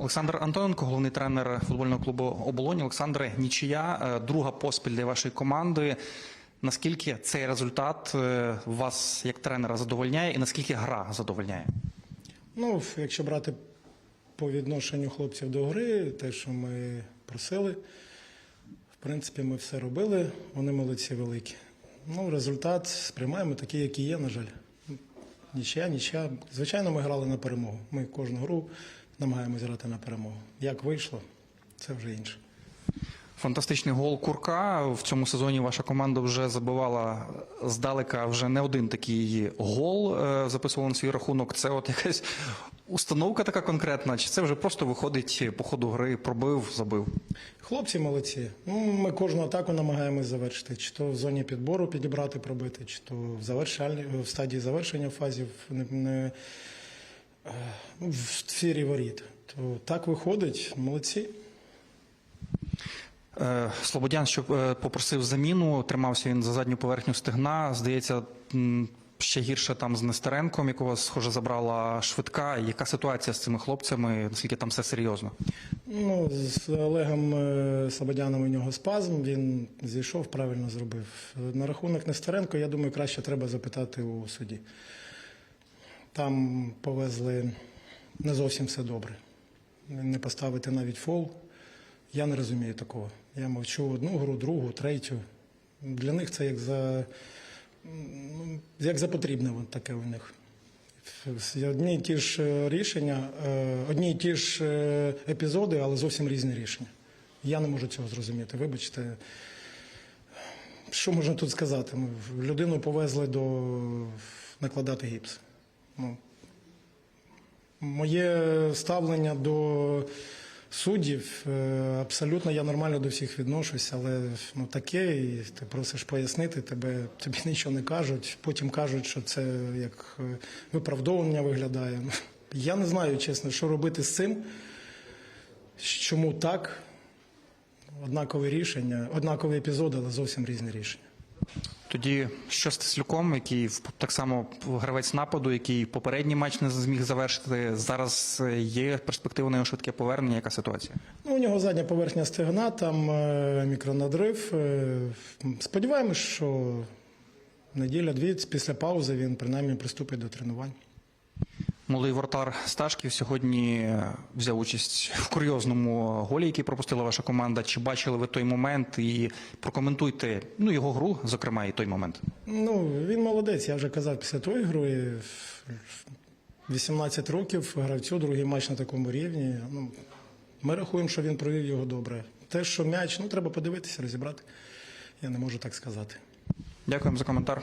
Олександр Антоненко, головний тренер футбольного клубу Оболонь. Олександре, нічия, е, друга поспіль для вашої команди. Наскільки цей результат е, вас як тренера задовольняє, і наскільки гра задовольняє? Ну, якщо брати по відношенню хлопців до гри, те, що ми просили, в принципі, ми все робили, вони молодці великі. Ну, результат сприймаємо такий, який є, на жаль. Нічия, нічия. Звичайно, ми грали на перемогу. Ми кожну гру намагаємося грати на перемогу. Як вийшло, це вже інше. Фантастичний гол Курка. В цьому сезоні ваша команда вже забивала здалека вже не один такий гол. е, Записувала на свій рахунок. Це от якась установка така конкретна, чи це вже просто виходить по ходу гри, пробив, забив? Хлопці молодці. Ну, ми кожну атаку намагаємось завершити. Чи то в зоні підбору підібрати, пробити, чи то в завершальній в стадії завершення фазів не, не е, ну, в сфері воріт. То так виходить, молодці. Е, Слободян, що е, попросив заміну, тримався він за задню поверхню стегна. Здається, ще гірше там з Нестеренком, якого схоже забрала швидка. Яка ситуація з цими хлопцями? Наскільки там все серйозно? Ну, з Олегом е, Слободяном у нього спазм, він зійшов, правильно зробив. На рахунок Нестеренко, я думаю, краще треба запитати у суді. Там повезли не зовсім все добре. Не поставити навіть фол. Я не розумію такого. Я мовчу одну гру, другу, третю. Для них це як за, як за потрібне таке у них. Одні і ті ж е, рішення, е, одні і ті ж е, епізоди, але зовсім різні рішення. Я не можу цього зрозуміти. Вибачте, що можна тут сказати? Ну, Людину повезли до накладати гіпс. Ну, моє ставлення до суддів е, абсолютно я нормально до всіх відношусь, але ну таке, і ти просиш пояснити, тебе тобі нічого не кажуть. Потім кажуть, що це як е, виправдовування виглядає. Ну, Я не знаю, чесно, що робити з цим. Чому так? Однакові рішення, однакові епізоди, але зовсім різні рішення. Тоді що з Теслюком, який так само гравець нападу, який попередній матч не зміг завершити. Зараз е, є перспектива на його швидке повернення. Яка ситуація? Ну, у нього задня поверхня стегна, там е, мікронадрив. Е, Сподіваємось, що неділя-дві після паузи він принаймні приступить до тренувань. Молодий вратар Сташків сьогодні взяв участь в курйозному голі, який пропустила ваша команда. Чи бачили ви той момент? І прокоментуйте ну його гру, зокрема, і той момент. Ну, він молодець, я вже казав після тої гри. 18 років гравцю, другий матч на такому рівні. Ну, ми рахуємо, що він провів його добре. Те, що м'яч, ну треба подивитися, розібрати. Я не можу так сказати. Дякуємо за коментар.